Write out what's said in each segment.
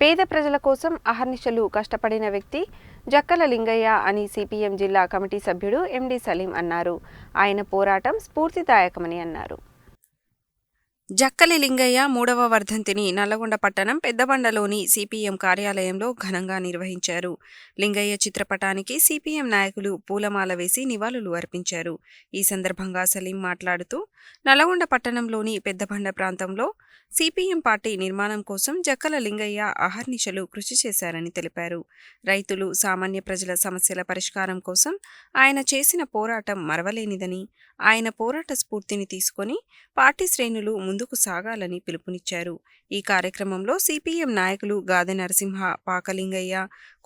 పేద ప్రజల కోసం అహర్నిశలు కష్టపడిన వ్యక్తి జక్కల లింగయ్య అని సిపిఎం జిల్లా కమిటీ సభ్యుడు ఎండి సలీం అన్నారు. ఆయన పోరాటం స్ఫూర్తిదాయకమని అన్నారు. జక్కలి లింగయ్య మూడవ వర్ధంతిని నల్లగొండ పట్టణం పెద్దబండలోని సిపిఎం కార్యాలయంలో ఘనంగా నిర్వహించారు. లింగయ్య చిత్రపటానికి సిపిఎం నాయకులు పూలమాల వేసి నివాళులు అర్పించారు. ఈ సందర్భంగా సలీం మాట్లాడుతూ నల్లగొండ పట్టణంలోని పెద్దబండ ప్రాంతంలో సిపిఎం పార్టీ నిర్మాణం కోసం జక్కల లింగయ్య అహర్నిశలు కృషి చేశారని తెలిపారు. రైతులు సామాన్య ప్రజల సమస్యల పరిష్కారం కోసం ఆయన చేసిన పోరాటం మరవలేనిదని ఆయన పోరాట స్ఫూర్తిని తీసుకొని పార్టీ శ్రేణులు ముందు ముందుకు సాగాలని పిలుపునిచ్చారు. ఈ కార్యక్రమంలో సిపిఎం నాయకులు గాదె నరసింహ పాకలింగయ్య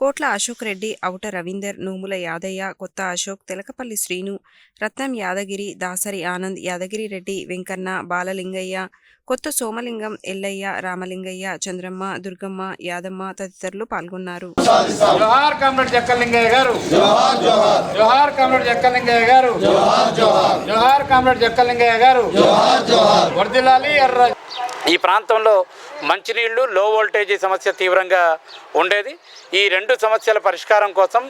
కోట్ల అశోక్ రెడ్డి అవుట రవీందర్ నోముల యాదయ్య కొత్త అశోక్ తెలకపల్లి శ్రీను రత్నం యాదగిరి దాసరి ఆనంద్ యాదగిరి రెడ్డి వెంకన్న బాలలింగయ్య కొత్త సోమలింగం ఎల్లయ్య రామలింగయ్య చంద్రమ్మ దుర్గమ్మ యాదమ్మ తదితరులు పాల్గొన్నారు. జోహార్ కామ్రేడ్ జక్కలింగయ్య గారు. జోహార్ కామ్రేడ్ జక్కలింగయ్య గారు. జోహార్ కామ్రేడ్ జక్కలింగయ్య గారు. ఉండాలి ఎర్ర ఈ ప్రాంతంలో మంచినీళ్ళు లో వోల్టేజీ సమస్య తీవ్రంగా ఉండేది. ఈ రెండు సమస్యల పరిష్కారం కోసం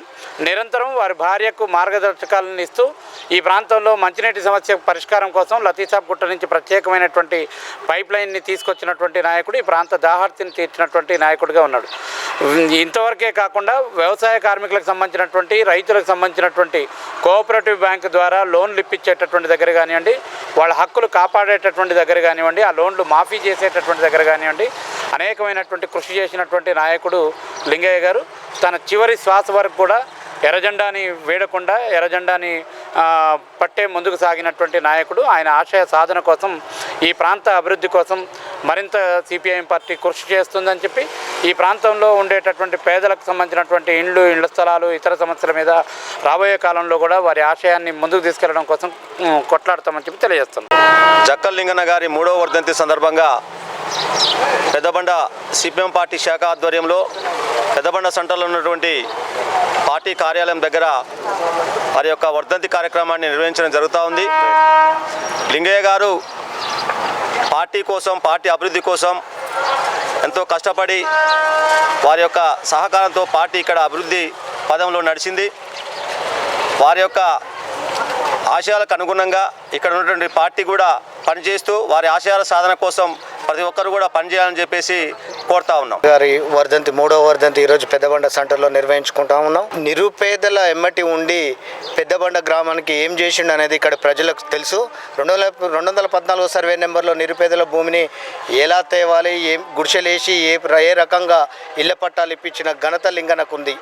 నిరంతరం వారి భార్యకు మార్గదర్శకాలను ఇస్తూ ఈ ప్రాంతంలో మంచినీటి సమస్య పరిష్కారం కోసం లతీసాబ్ గుట్ట నుంచి ప్రత్యేకమైనటువంటి పైప్ లైన్ని తీసుకొచ్చినటువంటి నాయకుడు ఈ ప్రాంత దాహార్తిని తీర్చినటువంటి నాయకుడిగా ఉన్నాడు. ఇంతవరకే కాకుండా వ్యవసాయ కార్మికులకు సంబంధించినటువంటి రైతులకు సంబంధించినటువంటి కోఆపరేటివ్ బ్యాంక్ ద్వారా లోన్లు ఇప్పించేటటువంటి దగ్గర కానివ్వండి వాళ్ళ హక్కులు కాపాడేటటువంటి దగ్గర కానివ్వండి ఆ లోన్లు మాఫీ చేసేటటువంటి దగ్గర కానివ్వండి అనేకమైనటువంటి కృషి చేసినటువంటి నాయకుడు లింగయ్య గారు తన చివరి శ్వాస వరకు కూడా ఎర్రజెండాని వీడకుండా ఎర్రజెండాని పట్టే ముందుకు సాగినటువంటి నాయకుడు. ఆయన ఆశయ సాధన కోసం ఈ ప్రాంత అభివృద్ధి కోసం మరింత సిపిఐఎం పార్టీ కృషి చేస్తుందని చెప్పి ఈ ప్రాంతంలో ఉండేటటువంటి పేదలకు సంబంధించినటువంటి ఇండ్లు ఇళ్ళ స్థలాలు ఇతర సమస్యల మీద రాబోయే కాలంలో కూడా వారి ఆశయాన్ని ముందుకు తీసుకెళ్ళడం కోసం కొట్లాడతామని చెప్పి తెలియజేస్తున్నాం. జక్కల్ లింగన్న గారి మూడవ వర్ధంతి సందర్భంగా పెద్దబండ సిపిఎం పార్టీ శాఖ ఆధ్వర్యంలో పెద్దబండ సెంటర్లో ఉన్నటువంటి పార్టీ కార్యాలయం దగ్గర వారి యొక్క వర్ధంతి కార్యక్రమాన్ని నిర్వహించడం జరుగుతూ ఉంది. లింగయ్య గారు పార్టీ కోసం పార్టీ అభివృద్ధి కోసం ఎంతో కష్టపడి వారి యొక్క సహకారంతో పార్టీ ఇక్కడ అభివృద్ధి పదంలో నడిచింది. వారి యొక్క ఆశయాలకు అనుగుణంగా ఇక్కడ ఉన్నటువంటి పార్టీ కూడా పనిచేస్తూ వారి ఆశయాల సాధన కోసం ప్రతి ఒక్కరు కూడా పనిచేయాలని చెప్పేసి కోరుతా ఉన్నాం. గారి వర్ధంతి మూడవ వర్ధంతి ఈరోజు పెద్దబండ సెంటర్లో నిర్వహించుకుంటా ఉన్నాం. నిరుపేదల ఎమ్మటి ఉండి పెద్దబండ గ్రామానికి ఏం చేసిండు అనేది ఇక్కడ ప్రజలకు తెలుసు. రెండు వందల రెండు వందల పద్నాలుగు సర్వే నెంబర్లో నిరుపేదల భూమిని ఎలా తేవాలి ఏం గుడిసెలేసి ఏ ఏ రకంగా ఇళ్ళ పట్టాలు ఇప్పించిన ఘనత లింగనకు ఉంది